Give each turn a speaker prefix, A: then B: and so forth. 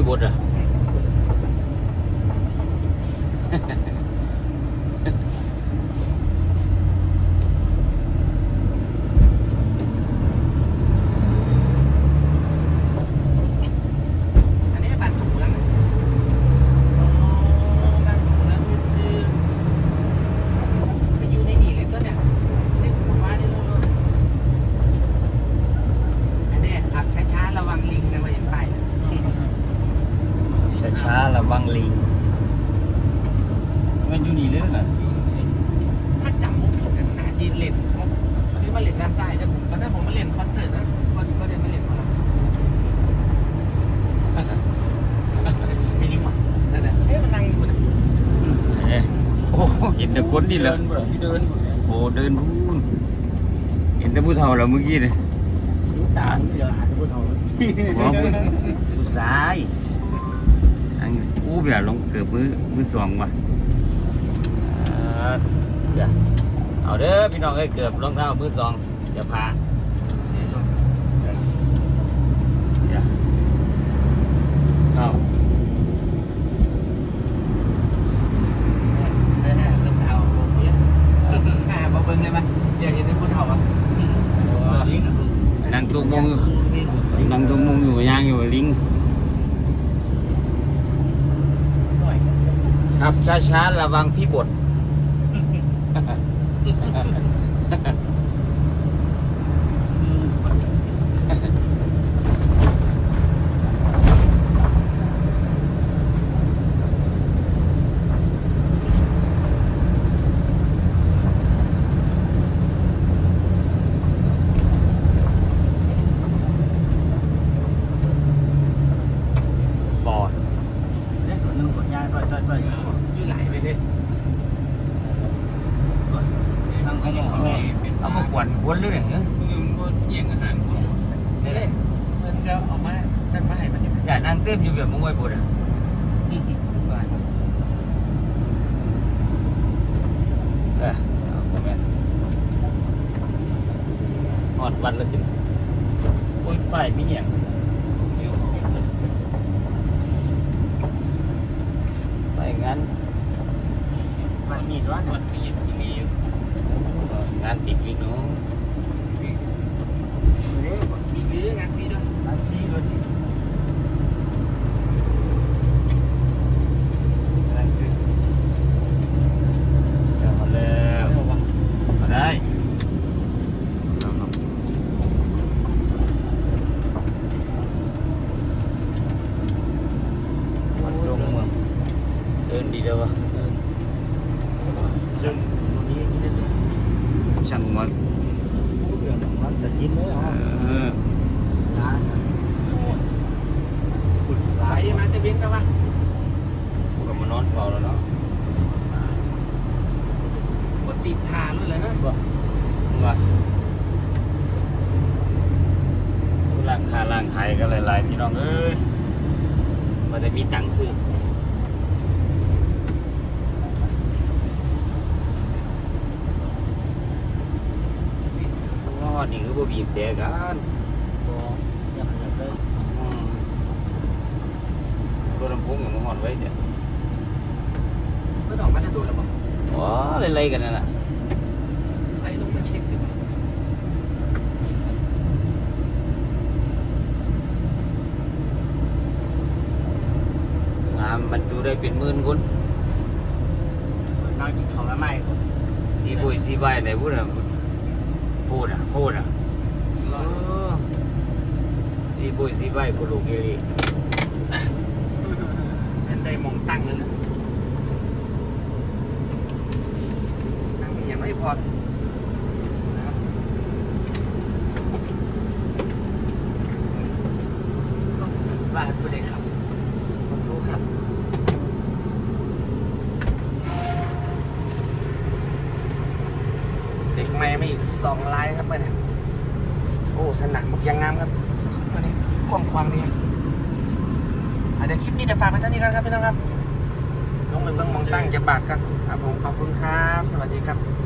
A: มวย
B: บ
A: ดอะ อันนี้
B: บ้า
A: นถูกแล้วนะอ๋อบ้านถูกแล้วคือชื่อไปอยู่ในนี่เลยก็เนี่ยนี่ผมว่านี่นู่นๆอันนี้ขับช้าๆระวังลิงนะว่าเห็นป้ายนะ
B: ช้าๆระวังลิงมันอยู่นี่เลยน่ะ
A: ถ้าจำไม่ผิดนะนาที่เล่นเขาคือมาเล่นด้านซ้ายแต่ผมตอนนั้นผมมาเล่นคอนเสิร์ตนะก็ก็ได้มาเล่นมาแล้วมีลิงป่ะนั่นแหละเอ๊ะมันนั่งอยู่นะ
B: เอ๊ะโอ้ เห็นแต่คนนี่แหละ
A: ที่เดิน
B: โอ้เดินพูนเห็นแต่ผู้เฒ่าแล้วเมื่อกี้เลย
A: ดูตาอย่าหาพูดเอา
B: หัวผู้ผู้ชายอันอู้แบบลงเกือบมือมือสองว่ะอ่าเดี๋ยวเอาเด้อพี่น้องเอ้ยเกือบรองเท้ามือสองเดี๋ยวพา
A: เสียลง
B: เดี๋ยวเอา
A: เออภาษาเอาผมเนี่ยหน้าบ่เบิ่งเลยมั้ยอยากเห็นแต่พูดเท่าอะ
B: นั่งตรงมุมมงอยู่ย่างอยู่ลิงครับช้าๆระวังพี่บด ฟอร์ด
A: อยู่ไหลไปเลย
B: เอา มากวนวนเลยเหรอ
A: นี่เลยมันจะเอามานั่นมาให้มันอยู่
B: อย่านั่งเต้นอยู่แบบมวยบดอะเออเอาไปแม่หอดวันแล้วจิโอ้ยป้ายมีอย่างไปงั้น
A: มันมีด้วย
B: วัดมีอย่างที่มีอยู่งานติดอีกเนาะ
A: มีหรืองานฟรีด้วย
C: อาชีพเลย
B: นั่นคือเดี๋ยวมาแล้ว
A: เอาวะ
B: มาได้เอาครับวัดลงเมือง เดินดีเด้อวะ
C: จึงวันนี้นี่ได้
B: ช่างมัน
C: เรื่องของมันแต่ทิ้งเลย
B: เอ
C: อ๋อ
B: อ
C: ร้านคุณ
A: ไป
C: ร้าน
A: มาจะเว้นกันวะ
B: กูก็มานอนเฝ้าแล้วเนาะ
A: กดติดทาเลยเลยนะ
B: ว่าร่างคาร่างขายก็หลายๆพี่น้องเอ้ยมันจะมีตังค์ซื้อว่านี่คือ บีบแต่กัน
C: บอกอยากอยากได้
B: อืมรถลำโพงอย่างมันหอนไว้เนี่ย
A: เมื่อดอกมาจะโดนแล้วบอก
B: อ๋ออะไรๆกันนั่นแหละ
A: ไฟลงมาเช็คดีกว่า
B: งามบรรจุได้เป็นหมื่นคน
C: นั่งกินข้าวแล้วไม่ก่อน
B: สีบุยสีใบไหนพูดอะพูดอะพูดอะ สีบุยสีใบกูลูกเอรี
A: เป็นได้มองตั้งเลยนะตั้งนี่ยังไม่พอครับลาดไปเลยครับขอโทษครับเด็กใหม่มาอีกสองลายครับเมื่อนี้โอ้สนามมันยังงามครับวันนี้กว้างกวางดีอ่เดี๋ยวคลิปนี้จะฝากไว้เท่านี้กันครับพี่น้องครับลงไปเบื้องมองตั้งจะบาทกันครับผมขอบคุณครับ สวัสดีครับ